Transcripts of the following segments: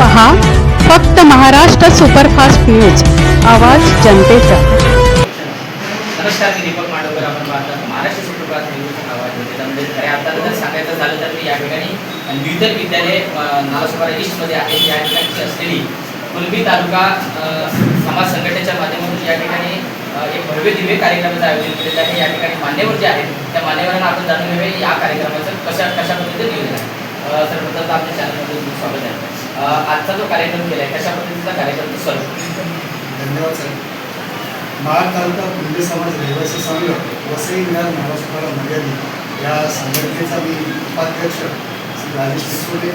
पहा फक्त Maharashtra superfast news. आवाज जनतेचा. नमस्कार मी दीपक मांडवकर आपण पाहतात महाराष्ट्र सुप्रभात न्यूज आवाज होते त्यामध्ये खऱ्या अर्थानं जर सांगायचं झालं तर मी या ठिकाणी द्विदल विद्यालय नालासोपारा ईस्टमध्ये आहे. या ठिकाणची असलेली कुलबी तालुका समाज संघटनेच्या माध्यमातून या ठिकाणी एक भव्य दिव्य कार्यक्रमाचं आयोजन केलेलं आहे. या ठिकाणी मान्यवर जे आहेत त्या मान्यवरांना आपण जाणून घेऊया या कार्यक्रमाचं कशा कशा पद्धतीने नियोजन आहे. सर्वप्रथम तर आपल्या चॅनलमध्ये तुमचं स्वागत आहे. आजचा जो कार्यक्रम केला आहे कशा पद्धतीचा कार्यक्रम सर्व धन्यवाद सर. महाड तालुका कुंडे समाज रहिवासी संघ वसई विहार महाराष्ट्राला मर्यादित. या संघटनेचा मी उपाध्यक्ष श्री राजेश पिसोले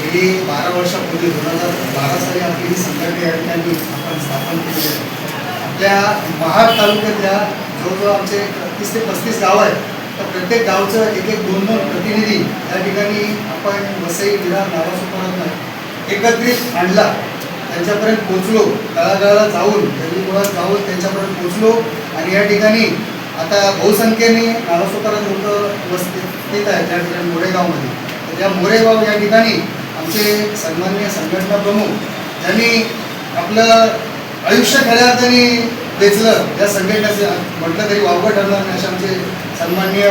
गेली बारा वर्षापूर्वी दोन हजार बारा साली आपली ही संघटना या ठिकाणी आपण स्थापन केली आहे. आपल्या महाड तालुक्यातल्या जवळजवळ आमचे तीस ते पस्तीस गाव आहेत. तर प्रत्येक गावचं एक एक दोन दोन प्रतिनिधी या ठिकाणी आपण वसई विरार नाही. एकत्रित आणला त्यांच्यापर्यंत पोचलो तळागाळाला जाऊन गल्ली मुळात जाऊन त्यांच्यापर्यंत पोचलो आणि या ठिकाणी आता बहुसंख्येने नावासोपरात लोक वस्तीत आहेत त्या ठिकाणी मोरेगावमध्ये. तर त्या मोरेगाव या ठिकाणी आमचे सन्मान्य संघटना प्रमुख ज्यांनी आपलं आयुष्य खऱ्या अर्थाने वेचलं. या संघटनेचं म्हटलं तरी वावगं ठरणार नाही असे आमचे सन्माननीय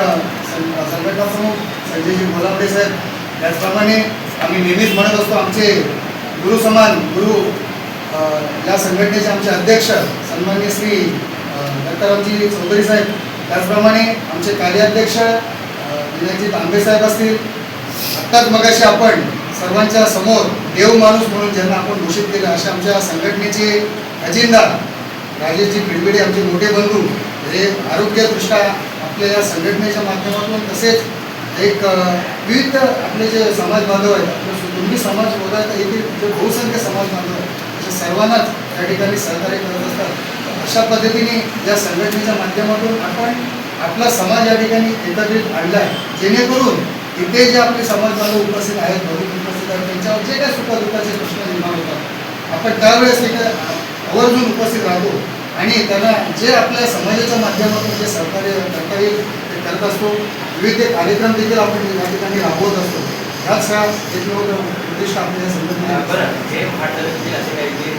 सं- संघटना प्रमुख संजयजी बोलावडे साहेब. त्याचप्रमाणे आम्ही नेहमीच म्हणत असतो आमचे गुरु समान गुरु या संघटनेचे आमचे अध्यक्ष सन्मान्य श्री दत्तारामजी चौधरी साहेब. त्याचप्रमाणे आमचे कार्याध्यक्ष अ, विनायकजी तांबे साहेब असतील. आत्ताच मगाशी आपण सर्वांच्या समोर देव माणूस म्हणून ज्यांना आपण घोषित केलं अशा आमच्या संघटनेचे अजिंदा राजेशजी पिडबिडे आमचे मोठे बंधू हे आरोग्यदृष्ट्या आपल्या या संघटनेच्या माध्यमातून तसेच एक विविध आपले जे समाज बांधव आहेत आपले कुटुंबी समाज वगैरे येथील जे बहुसंख्य समाज बांधव आहेत अशा सर्वांनाच त्या ठिकाणी सहकार्य करत असतात. अशा पद्धतीने या संघटनेच्या माध्यमातून आपण आपला समाज या ठिकाणी एकत्रित आणला आहे जेणेकरून इथे जे आपले समाज बांधव उपस्थित आहेत भविष्य उपस्थित आहेत त्यांच्यावर जे काही सुखदुःखाचे प्रश्न निर्माण होतात आपण त्यावेळेस इथे आवर्जून उपस्थित राहतो. आणि त्यांना जे आपल्या समाजाच्या माध्यमातून जे सहकार्य करता येईल ते करत असतो विविध कार्यक्रम देखील आपण या ठिकाणी राबवत असतो. ह्याच ह्या एकमेव उद्दिष्ट आपल्या या संघटनेला बरं. महाड तालुक्यातील असे काही जे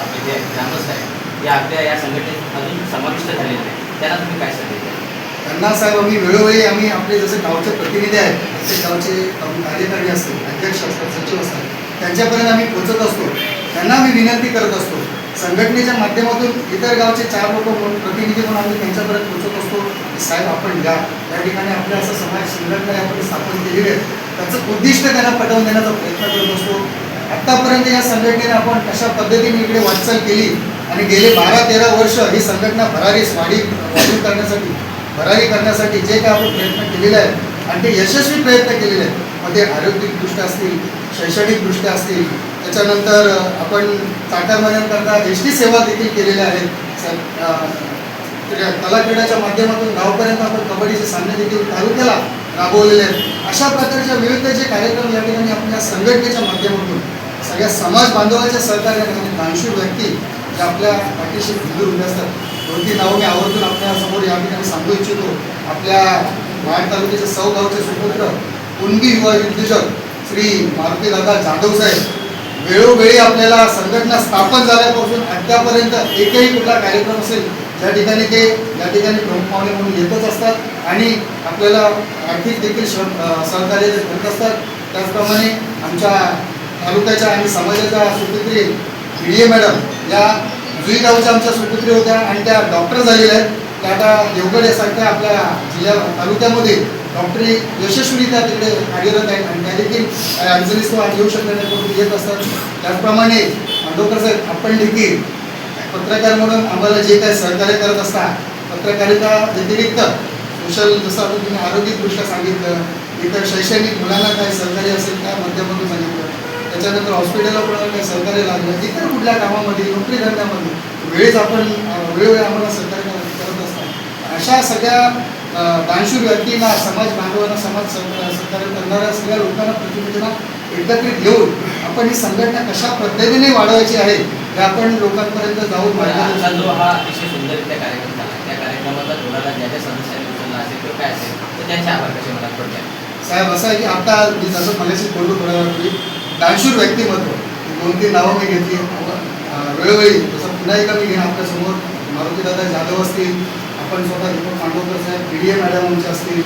आपले जे ग्रामस्थ आहेत ते आपल्या या संघटनेत अजून समाविष्ट झालेले आहेत त्यांना तुम्ही काय सांगितलं त्यांना साहेब आम्ही वेळोवेळी आम्ही आपले जसे गावचे प्रतिनिधी आहेत प्रत्येक गावचे कार्यकारी असतील अध्यक्ष असतात सचिव असतात त्यांच्यापर्यंत आम्ही पोचत असतो. त्यांना आम्ही विनंती करत असतो. संघटनेच्या माध्यमातून इतर गावचे चार लोक म्हणून प्रतिनिधी म्हणून आम्ही त्यांच्यापर्यंत पोहोचत असतो. साहेब आपण या. त्या ठिकाणी आपल्या असं समाज संघटना आपण स्थापन केलेली आहे. त्याचं उद्दिष्ट त्यांना पटवून देण्याचा प्रयत्न करत असतो. आत्तापर्यंत या संघटनेने आपण कशा पद्धतीने इकडे वाटचाल केली आणि गेले बारा तेरा वर्ष ही संघटना भरारीस वाढी वाढीव करण्यासाठी भरारी करण्यासाठी जे काय आपण प्रयत्न केलेले आहेत आणि ते यशस्वी प्रयत्न केलेले आहेत. मग ते आरोग्यदृष्ट्या असतील शैक्षणिकदृष्ट्या असतील त्याच्यानंतर आपण चाकरमान्यांकरता एस टी सेवा देखील केलेल्या आहेत कलाक्रीडाच्या माध्यमातून गावपर्यंत आपण कबड्डीचे सामने देखील तालुक्याला राबवलेले आहेत. अशा प्रकारच्या विविध जे कार्यक्रम या ठिकाणी आपण या संघटनेच्या माध्यमातून सगळ्या समाज बांधवाच्या सहकार्याने दानशूर व्यक्ती जे आपल्या पाठीशी खंबीर उभे असतात दोन तीन नावं मी आवर्जून आपल्यासमोर या ठिकाणी सांगू इच्छितो. आपल्या वाड तालुक्याचे सौ गावचे सुपुत्र कुणबी युवा उद्योजक श्री मारुती दादा जाधव साहेब वेळोवेळी आपल्याला संघटना स्थापन झाल्यापासून आत्तापर्यंत एकही कुठला कार्यक्रम असेल ज्या ठिकाणी ते या ठिकाणी प्रमुख पाहुणे म्हणून येतच असतात आणि आपल्याला आर्थिक देखील सहकार्य ते करत असतात. त्याचप्रमाणे आमच्या तालुक्याच्या आणि समाजाच्या सुपुत्री बी ए. मॅडम या जुई गावच्या आमच्या सुपुत्री होत्या आणि त्या डॉक्टर झालेल्या आहेत. त्या आता देवगड यासारख्या आपल्या जिल्ह्या तालुक्यामध्ये डॉक्टरी यशस्वीरित्या तिकडे कार्यरत आहेत आणि त्या देखील काही अडचणीस आज येऊ शकले करून परंतु येत असतात. त्याचप्रमाणे मांडवकर साहेब आपण देखील पत्रकार म्हणून आम्हाला जे काही सहकार्य करत असतात पत्रकारिता व्यतिरिक्त सोशल जसं आपण तुम्ही आरोग्यदृष्ट्या सांगितलं इतर शैक्षणिक मुलांना काही सहकार्य असेल त्या माध्यमातून सांगितलं त्याच्यानंतर हॉस्पिटलला कोणाला काही सहकार्य लागलं इतर कुठल्या कामामध्ये नोकरी धंद्यामध्ये वेळेस आपण वेळोवेळी आम्हाला सहकार्य कर- करत असतात अशा सगळ्या दानशूर व्यक्तींना समाज बांधवांना समाज सहकार्य करणाऱ्या सगळ्या लोकांना प्रतिनिधींना एकत्रित घेऊन आपण ही संघटना कशा पद्धतीने वाढवायची आहे हे आपण लोकांपर्यंत जाऊन जो हा अतिशय सुंदररित्या कार्यक्रम झाला. त्या कार्यक्रमाचा धोरणाला ज्या ज्या सदस्यांनी उचलला असेल किंवा काय असेल तर त्यांचे आभार कसे मला थोडक्यात साहेब असं आहे की आता मी जसं मगाशी बोललो थोड्या वेळापूर्वी दानशूर व्यक्तिमत्व. दोन तीन नावं मी घेतली. वेळोवेळी जसं पुन्हा एकदा मी घेईन आपल्यासमोर मारुतीदादा जाधव असतील आपण स्वतः दीपक मांडवकर साहेब पी डी ए मॅडम आमच्या असतील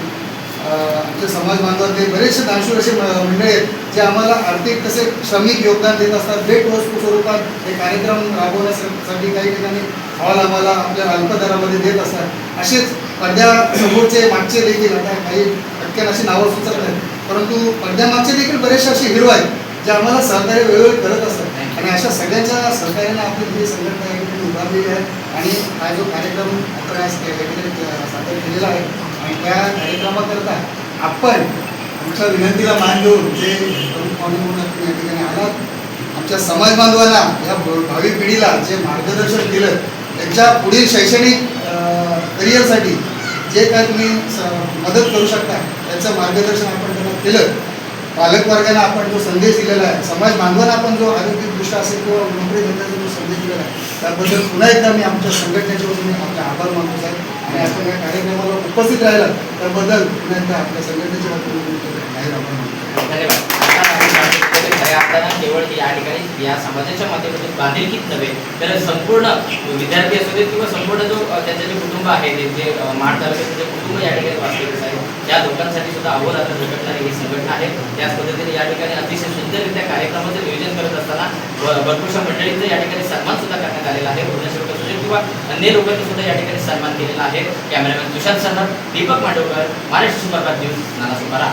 आमचे समाज बांधवातले बरेचसे दानशूर असे मंडळी आहेत जे आम्हाला आर्थिक तसे श्रमिक योगदान देत असतात. भेटवस्तू स्वरूपात हे कार्यक्रम राबवण्यासाठी काही ठिकाणी हॉल आम्हाला आपल्या अल्प दरामध्ये देत असतात. असेच पडद्या समोरचे मागचे देखील आता काही पटकन अशी नावं सुचत नाहीत परंतु पडद्यामागचे देखील बरेचसे असे हिरो आहेत जे आम्हाला सहकार्य वेळोवेळी करत असतात. आणि अशा सगळ्यांच्या सहकार्यानं आपली ही संघटना या उभारलेली आहे. आणि हा जो कार्यक्रम आपण सादर केलेला आहे आणि त्या कार्यक्रमाकरता आपण आमच्या विनंतीला मान देऊन जे प्रमुख पाहुणे म्हणून आपण या ठिकाणी आलात आमच्या समाज बांधवांना या भावी पिढीला जे मार्गदर्शन केलं त्यांच्या पुढील शैक्षणिक करिअरसाठी जे काय तुम्ही मदत करू शकता त्याचं मार्गदर्शन आपण त्यांना केलं. पालकवर्गाने आपण जो संदेश दिलेला आहे समाज बांधवांना आपण जो आरोग्यदृष्ट्या असेल किंवा नोकरी धंद्याचा जो संदेश दिलेला आहे त्याबद्दल पुन्हा एकदा मी आमच्या संघटनेच्या वतीने आपले आभार मानतो साहेब. आणि आपण या कार्यक्रमाला उपस्थित राहिला त्याबद्दल पुन्हा आपल्या संघटनेच्या वतीने केवळ या ठिकाणी या समाजाच्या माध्यमातून बांधिलकीच नव्हे तर संपूर्ण विद्यार्थी असू देत किंवा संपूर्ण जो त्यांचे जे कुटुंब आहे ते जे अ, तालुक्याचे जे कुटुंब या ठिकाणी वास्तविक आहे त्या लोकांसाठी सुद्धा अहोरात्र झटकणारी ही संघटना आहे. त्याच पद्धतीने या ठिकाणी अतिशय सुंदररित्या कार्यक्रमाचं नियोजन करत असताना भरपूरशा मंडळींचा या ठिकाणी सन्मान सुद्धा करण्यात आलेला आहे. पूर्णसेवक असतील किंवा अन्य लोकांनी सुद्धा या ठिकाणी सन्मान केलेला आहे. Cameraman Tushar Sannar Deepak Mandavkar Maharashtra superfast news नाना सुपारा